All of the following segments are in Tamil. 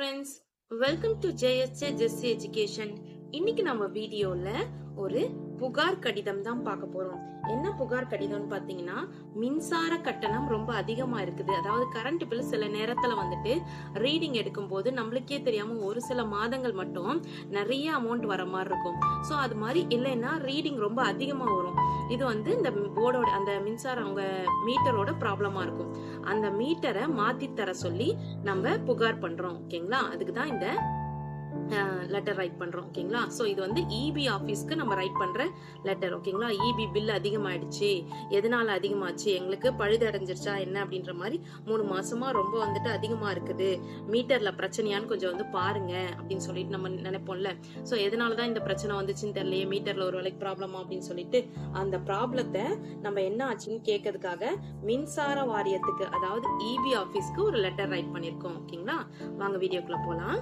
Friends welcome to JSJ Jessy education இன்னைக்கு நம்ம வீடியோவில் ஒரு புகார் கடிதம் தான் பார்க்க போறோம். என்ன புகார் கடிதம்னு பாத்தீங்கன்னா மின்சார கட்டணம் ரொம்ப அதிகமா இருக்குது. அதாவது கரண்ட் பில் சில நேரத்துல வந்துட்டு ரீடிங் எடுக்கும் போது நம்மளுக்கே தெரியாம ஒரு சில மாதங்கள் மட்டும் நிறைய அமௌண்ட் வர மாதிரி இருக்கும். ஸோ அது மாதிரி இல்லைன்னா ரீடிங் ரொம்ப அதிகமா வரும். இது வந்து இந்த போர்டோட அந்த மின்சாரம் அவங்க மீட்டரோட ப்ராப்ளமா இருக்கும். அந்த மீட்டரை மாத்தி தர சொல்லி நம்ம புகார் பண்றோம். ஓகேங்களா? அதுக்கு தான் இந்த லெட்டர் ரைட் பண்றோம் ஓகேங்களா ஸோ இது வந்து இபி ஆஃபீஸ்க்கு நம்ம ரைட் பண்ற லெட்டர் ஓகேங்களா இபி பில் அதிகமாயிடுச்சு. எதனால அதிகமாச்சு? எங்களுக்கு பழுது அடைஞ்சிருச்சா? என்ன? அப்படின்ற மாதிரி மூணு மாசமா ரொம்ப வந்துட்டு அதிகமா இருக்குது. மீட்டர்ல பிரச்சனையான்னு கொஞ்சம் வந்து பாருங்க அப்படின்னு சொல்லிட்டு நம்ம நினைப்போம்ல. ஸோ எதனால தான் இந்த பிரச்சனை வந்துச்சுன்னு தெரியலையே மீட்டர்ல ஒரு வேலைக்கு ப்ராப்ளமா அப்படின்னு சொல்லிட்டு அந்த ப்ராப்ளத்தை நம்ம என்ன ஆச்சுன்னு கேட்கறதுக்காக மின்சார வாரியத்துக்கு அதாவது இபி ஆஃபீஸ்க்கு ஒரு லெட்டர் ரைட் பண்ணிருக்கோம் ஓகேங்களா வாங்க வீடியோக்குள்ள போலாம்.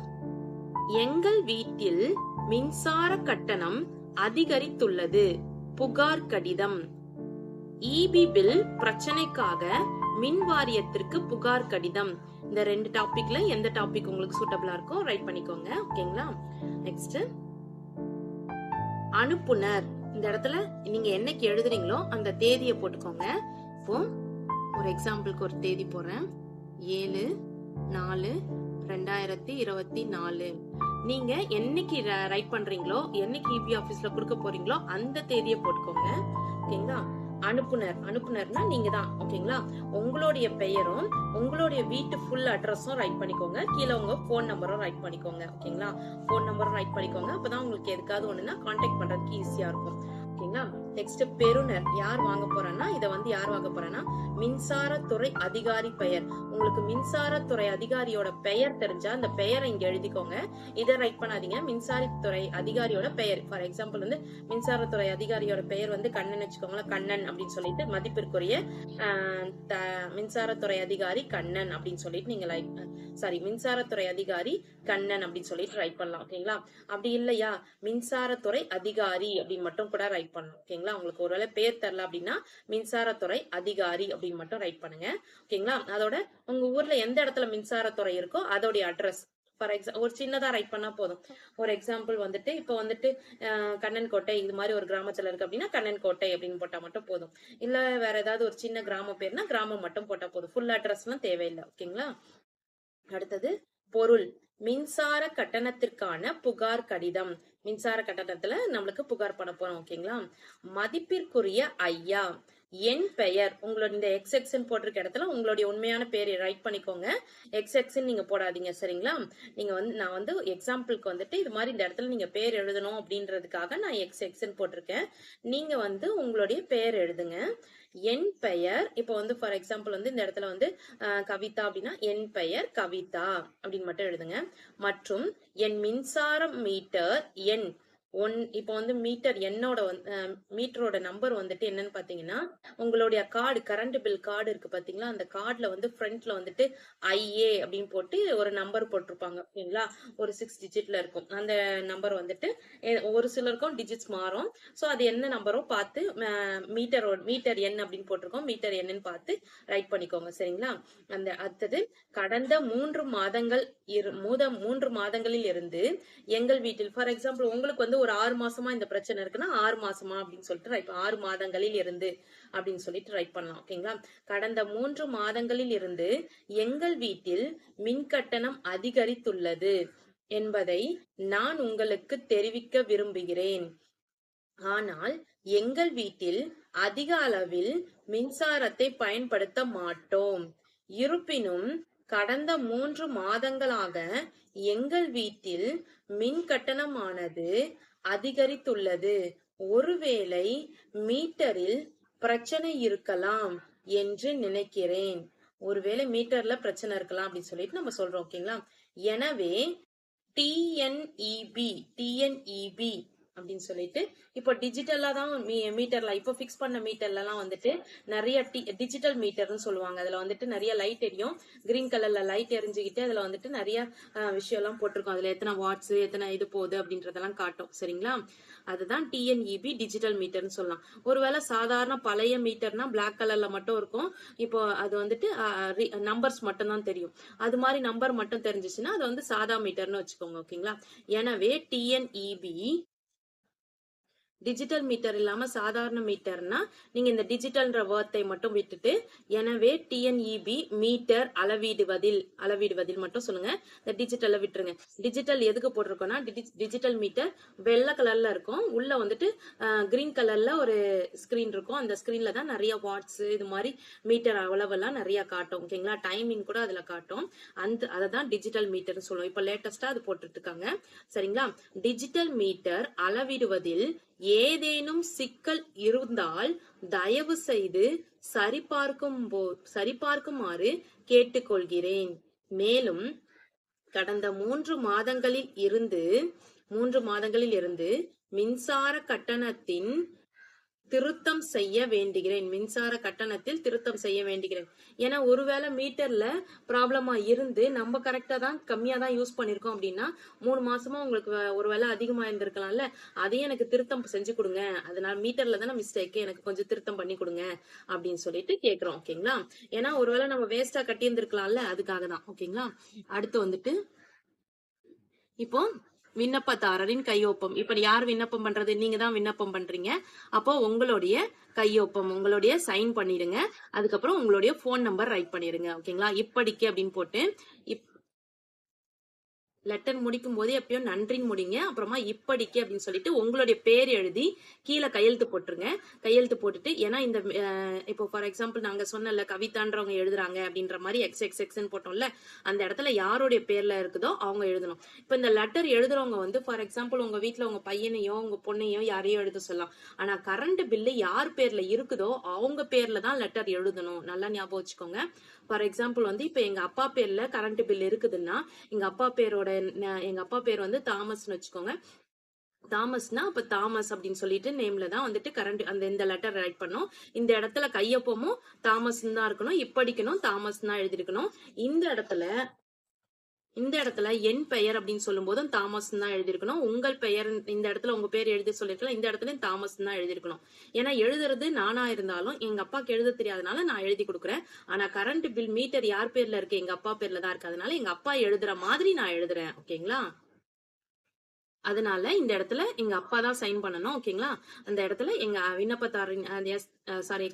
எங்கள் வீட்டில் மின்சார கட்டணம் அதிகரித்துள்ளது. புகார் கடிதம். இபி பில் பிரச்சனைக்காக மின் வாரியத்திற்கு புகார் கடிதம். இந்த ரெண்டு டாபிக்ல எந்த டாபிக் உங்களுக்கு சூட்டபிளா இருக்கோ ரைட் பண்ணிக்கோங்க ஓகேங்களா? நெக்ஸ்ட் அனுப்புனர். இந்த இடத்துல நீங்க என்னைக்கு எழுதுறீங்களோ அந்த தேதியை போட்டுக்கோங்க. இப்போ ஒரு எக்ஸாம்பிளுக்கு ஒரு தேதி போடுறேன் ஏழு நாலு ரெண்டாயிரத்தி இருபத்தி நாலு. நீங்க என்னைக்கு ரைட் பண்றீங்களோ என்னைக்கு இபி ஆபீஸ்ல கொடுக்க போறீங்களோ அந்த தேதியை போட்டுக்கோங்க. ஓகேங்களா அனுப்புனர் அனுப்புனர்னா நீங்க தான். ஓகேங்களா உங்களுடைய பெயரும் உங்களுடைய வீட்டு ஃபுல் அட்ரஸும் ரைட் பண்ணிக்கோங்க. கீழே உங்க ஃபோன் நம்பரும் ரைட் பண்ணிக்கோங்க. ஓகேங்களா ஃபோன் நம்பரும் ரைட் பண்ணிக்கோங்க. அப்பதான் உங்களுக்கு எதுக்காவது ஒண்ணுன்னா கான்டாக்ட் பண்றதுக்கு ஈஸியா இருக்கும். ஓகேங்களா நெக்ஸ்ட் பெறுநர் யார் வாங்க போறான்னா இதை வந்து யார் வாங்க போறான்னா மின்சாரத்துறை அதிகாரி பெயர். உங்களுக்கு மின்சாரத்துறை அதிகாரியோட பெயர் தெரிஞ்சா அந்த பெயரை இங்க எழுதிக்கோங்க. இதை ரைட் பண்ணாதீங்க. மின்சாரத்துறை அதிகாரியோட பெயர். ஃபார் எக்ஸாம்பிள் வந்து மின்சாரத்துறை அதிகாரியோட பெயர் வந்து கண்ணன் வச்சுக்கோங்களேன் கண்ணன் அப்படின்னு சொல்லிட்டு மதிப்பிற்குரிய மின்சாரத்துறை அதிகாரி கண்ணன் அப்படின்னு சொல்லிட்டு நீங்க லைக் சாரி மின்சாரத்துறை அதிகாரி கண்ணன் அப்படின்னு சொல்லிட்டு ரைட் பண்ணலாம் ஓகேங்களா அப்படி இல்லையா? மின்சாரத்துறை அதிகாரி அப்படின்னு மட்டும் கூட ரைட் பண்ணலாம் ஓகேங்களா உங்களுக்கு ஒருவேளை பேர் தரல அப்படின்னா மின்சாரத்துறை அதிகாரி அப்படின்னு மட்டும் ரைட் பண்ணுங்க. ஓகேங்களா அதோட உங்க ஊர்ல எந்த இடத்துல மின்சாரத்துறை இருக்கோ அதோடைய அட்ரஸ் ஃபார் எக்ஸாம் ஒரு சின்னதா ரைட் பண்ணா போதும். ஒரு எக்ஸாம்பிள் வந்துட்டு இப்போ வந்துட்டு கண்ணன் கோட்டை இது மாதிரி ஒரு கிராமத்துல இருக்கு அப்படின்னா கண்ணன் கோட்டை அப்படின்னு போட்டா மட்டும் போதும். இல்ல வேற ஏதாவது ஒரு சின்ன கிராம பேர்னா கிராமம் மட்டும் போட்டா போதும். ஃபுல் அட்ரஸ்லாம் தேவையில்லை. ஓகேங்களா அடுத்தது பொருள். மின்சார கட்டணத்திற்கான புகார் கடிதம். மின்சார கட்டணத்துல நம்மளுக்கு புகார் பண்ண போறோம் ஓகேங்களா? மதிப்பிற்குரிய ஐயா. என் பெயர் உங்களோட இந்த எக்ஸ் எக்ஸ்ன்னு போட்டிருக்க இடத்துல உங்களுடைய உண்மையான பேரை ரைட் பண்ணிக்கோங்க. எக்ஸ் எக்ஸ்ன்னு நீங்க போடாதீங்க சரிங்களா? நீங்க வந்து நான் வந்து எக்ஸாம்பிளுக்கு வந்துட்டு இது மாதிரி இந்த இடத்துல நீங்க பேர் எழுதணும் அப்படின்றதுக்காக நான் எக்ஸ் எக்ஸ்ன்னு போட்டிருக்கேன். நீங்க வந்து உங்களுடைய பெயர் எழுதுங்க. என் பெயர் இப்போ வந்து ஃபார் எக்ஸாம்பிள் வந்து இந்த இடத்துல வந்து கவிதா அப்படின்னா என் பெயர் கவிதா அப்படின்னு மட்டும் எழுதுங்க. மற்றும் என் மின்சாரம் மீட்டர் எண் ஒன் இப்போ வந்து மீட்டர் என்னோட மீட்டரோட நம்பர் வந்துட்டு என்னன்னு பாத்தீங்கன்னா உங்களுடைய கார்டு கரண்ட் பில் கார்டு இருக்கு பாத்தீங்களா? அந்த கார்டுல வந்து ஃப்ரண்ட்ல வந்துட்டு ஐஏ அப்படின்னு போட்டு ஒரு நம்பர் போட்டிருப்பாங்க ஓகேங்களா ஒரு சிக்ஸ் டிஜிட்ல இருக்கும். அந்த நம்பர் வந்துட்டு ஒரு சிலருக்கும் டிஜிட்ஸ் மாறும். ஸோ அது என்ன நம்பரோ பார்த்து மீட்டரோட மீட்டர் எண் அப்படின்னு போட்டிருக்கோம். மீட்டர் என்னன்னு பார்த்து ரைட் பண்ணிக்கோங்க சரிங்களா? அந்த அடுத்தது கடந்த மூன்று மாதங்கள் இரு மூத மூன்று மாதங்களில் இருந்து எங்கள் வீட்டில் ஃபார் எக்ஸாம்பிள் உங்களுக்கு வந்து ஒரு ஆறு மாசமா இந்த பிரச்சனை இருக்குன்னா ஆறு மாசமா அப்படின்னு சொல்லிட்டு ரைட் ஆறு மாதங்களில் இருந்து அப்படின்னு சொல்லிட்டு ரைட் பண்ணலாம் ஓகேங்களா கடந்த மூன்று மாதங்களில் இருந்து எங்கள் வீட்டில் மின் கட்டணம் அதிகரித்துள்ளது என்பதை நான் உங்களுக்கு தெரிவிக்க விரும்புகிறேன். ஆனால் எங்கள் வீட்டில் அதிக அளவில் மின்சாரத்தை பயன்படுத்த மாட்டோம். இருப்பினும் கடந்த மூன்று மாதங்களாக எங்கள் வீட்டில் மின் கட்டணமானது அதிகரித்துள்ளது. ஒருவேளை மீட்டரில் பிரச்சனை இருக்கலாம் என்று நினைக்கிறேன். ஒருவேளை மீட்டர்ல பிரச்சனை இருக்கலாம் அப்படின்னு சொல்லிட்டு நம்ம சொல்றோம் ஓகேங்களா? எனவே டிஎன்இபி டிஎன்இபி அப்படின்னு சொல்லிட்டு இப்போ டிஜிட்டலா தான் மீ மீட்டர்ல இப்போ ஃபிக்ஸ் பண்ண மீட்டர்லலாம் வந்துட்டு நிறைய டிஜிட்டல் மீட்டர்னு சொல்லுவாங்க. அதுல வந்துட்டு நிறைய லைட் எரியும். கிரீன் கலர்ல லைட் எரிஞ்சுக்கிட்டு அதுல வந்துட்டு நிறைய விஷயம்லாம் போட்டிருக்கும். அதுல எத்தனை வாட்ஸ் எத்தனை இது போகுது அப்படின்றதெல்லாம் காட்டும். சரிங்களா? அதுதான் டிஎன்இபி டிஜிட்டல் மீட்டர்னு சொல்லலாம். ஒருவேளை சாதாரண பழைய மீட்டர்னா பிளாக் கலர்ல மட்டும் இருக்கும். இப்போ அது வந்துட்டு நம்பர்ஸ் மட்டும் தான் தெரியும். அது மாதிரி நம்பர் மட்டும் தெரிஞ்சிச்சுன்னா அது வந்து சாதா மீட்டர்னு வச்சுக்கோங்க. ஓகேங்களா? எனவே டிஎன்இபி டிஜிட்டல் மீட்டர் இல்லாம சாதாரண மீட்டர்னா நீங்க இந்த டிஜிட்டல்ன்ற வேர்த்தை மட்டும் விட்டுட்டு எனவே டிஎன்இபி மீட்டர் அளவிடுவதில் அளவிடுவதில் மட்டும் சொல்லுங்க. இந்த டிஜிட்டலை விட்டுருங்க. டிஜிட்டல் எதுக்கு போட்டிருக்கோம்னா டிஜிட்டல் மீட்டர் வெள்ளை கலர்ல இருக்கும். உள்ள வந்துட்டு கிரீன் கலர்ல ஒரு ஸ்கிரீன் இருக்கும். அந்த ஸ்கிரீன்ல தான் நிறைய வாட்ஸ் இது மாதிரி மீட்டர் அளவெல்லாம் நிறைய காட்டும். ஓகேங்களா டைமிங் கூட அதுல காட்டும். அந்த அதை தான் டிஜிட்டல் மீட்டர்னு சொல்லுவோம். இப்போ லேட்டஸ்டா அது போட்டுட்டு இருக்காங்க. சரிங்களா? டிஜிட்டல் மீட்டர் அளவிடுவதில் ஏதேனும் சிக்கல் இருந்தால் தயவு செய்து சரிபார்க்கும் போ- சரிபார்க்குமாறு கேட்டுக்கொள்கிறேன். மேலும் கடந்த மூன்று மாதங்களில் இருந்து மூன்று மாதங்களில் இருந்து மின்சார கட்டணத்தின் திருத்தம் செய்ய வேண்டுகிறேன். மின்சார கட்டணத்தில் திருத்தம் செய்ய வேண்டுகிறேன். ஏன்னா ஒருவேளை மீட்டர்ல ப்ராப்ளமா இருந்து நம்ம கரெக்டா தான் கம்மியா தான் யூஸ் பண்ணிருக்கோம் அப்படின்னா மூணு மாசமா உங்களுக்கு ஒருவேளை அதிகமா இருந்திருக்கலாம்ல அதையும் எனக்கு திருத்தம் செஞ்சு கொடுங்க. அதனால மீட்டர்ல தானே மிஸ்டேக் எனக்கு கொஞ்சம் திருத்தம் பண்ணி கொடுங்க அப்படின்னு சொல்லிட்டு கேக்குறோம் ஓகேங்களா? ஏன்னா ஒருவேளை நம்ம வேஸ்டா கட்டி இருந்திருக்கலாம்ல அதுக்காக தான் ஓகேங்களா? அடுத்து வந்துட்டு இப்போ விண்ணப்பதாரரின் கையொப்பம். இப்ப யார் விண்ணப்பம் பண்றது? நீங்க தான் விண்ணப்பம் பண்றீங்க. அப்போ உங்களுடைய கையொப்பம் உங்களுடைய சைன் பண்ணிடுங்க. அதுக்கப்புறம் உங்களுடைய ஃபோன் நம்பர் ரைட் பண்ணிடுங்க. ஓகேங்களா இப்படிக்கு அப்படின்னு போட்டு இப் லெட்டர் முடிக்கும் போது எப்பயும் நன்றின்னு முடிங்க. அப்புறமா இப்படிக்கு அப்படின்னு சொல்லிட்டு உங்களுடைய பேர் எழுதி கீழே கையெழுத்து போட்டுருங்க. கையெழுத்து போட்டுட்டு ஏன்னா இந்த இப்போ ஃபார் எக்ஸாம்பிள் நாங்க சொன்னல கவிதான்றவங்க எழுதுறாங்க அப்படின்ற மாதிரி எக்ஸ் எக்ஸ் எக்ஸ்ன்னு போட்டோம்ல அந்த இடத்துல யாருடைய பேர்ல இருக்குதோ அவங்க எழுதணும். இப்போ இந்த லெட்டர் எழுதுறவங்க வந்து ஃபார் எக்ஸாம்பிள் உங்க வீட்டில் உங்க பையனையோ உங்க பொண்ணையோ யாரையோ எழுத சொல்லலாம். ஆனா கரண்ட் பில்லு யார் பேர்ல இருக்குதோ அவங்க பேர்ல தான் லெட்டர் எழுதணும். நல்லா ஞாபகம் வச்சுக்கோங்க. ஃபார் எக்ஸாம்பிள் வந்து இப்போ எங்கள் அப்பா பேரில் கரண்ட் பில் இருக்குதுன்னா எங்கள் அப்பா பேரோட ந- அப்பா பேர் வந்து தாமஸ்னு வச்சுக்கோங்க. தாமஸ்னா அப்ப தாமஸ் அப்படின்னு சொல்லிட்டு நேம்ல தான் வந்துட்டு கரண்ட் அந்த இந்த லெட்டர் ரைட் பண்ணும். இந்த இடத்துல கையொப்பமும் தாமஸ் தான் இருக்கணும். இப்படிக்கணும் தாமஸ் தான் எழுதிருக்கணும் இந்த இடத்துல இந்த இடத்துல என் பெயர் அப்படின்னு சொல்லும் போதும் தாமஸ் தான் எழுதியிருக்கணும். உங்கள் பெயர் இந்த இடத்துல உங்க பேர் எழுதி சொல்லியிருக்கலாம். இந்த இடத்துல தாமஸ் தான் எழுதியிருக்கணும். ஏன்னா எழுதுறது நானா இருந்தாலும் எங்க அப்பாக்கு எழுத தெரியாதனால நான் எழுதி கொடுக்குறேன். ஆனா கரண்ட் பில் மீட்டர் யார் பேர்ல இருக்கு? எங்க அப்பா பேர்ல தான் இருக்கு. அதனால எங்க அப்பா எழுதுற மாதிரி நான் எழுதுறேன். ஓகேங்களா? அதனால இந்த இடத்துல எங்க அப்பா தான் சைன் பண்ணணும் ஓகேங்களா அந்த இடத்துல எங்க விண்ணப்பதாரின் எஸ் சாரி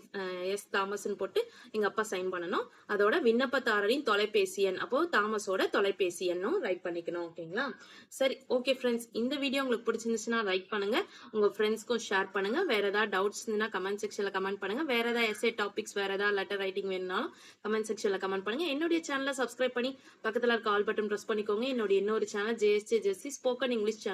எஸ் தாமஸ்ன்னு போட்டு எங்க அப்பா சைன் பண்ணணும். அதோட விண்ணப்பதாரரின் தொலைபேசி எண் அப்போ தாமஸோட தொலைபேசி எண்ணும் ரைட் பண்ணிக்கணும் ஓகேங்களா சரி ஓகே ஃப்ரெண்ட்ஸ் இந்த வீடியோ உங்களுக்கு பிடிச்சிருந்துச்சுன்னா லைக் பண்ணுங்க. உங்க ஃப்ரெண்ட்ஸ்க்கும் ஷேர் பண்ணுங்க. வேற ஏதாவது டவுட்ஸ் இருந்தா கமெண்ட் செக்ஷன்ல கமெண்ட் பண்ணுங்க. வேற ஏதாவது எஸ்ஏ டாபிக்ஸ் வேற ஏதாவது லெட்டர் ரைட்டிங் வேணும்னாலும் கமெண்ட் செக்ஷன்ல கமெண்ட் பண்ணுங்க. என்னுடைய சேனலை சப்ஸ்கிரைப் பண்ணி பக்கத்துல இருக்க ஆல் பட்டன் ப்ரெஸ் பண்ணிக்கோங்க. என்னுடைய இன்னொரு channel JSJ Jessy spoken English channel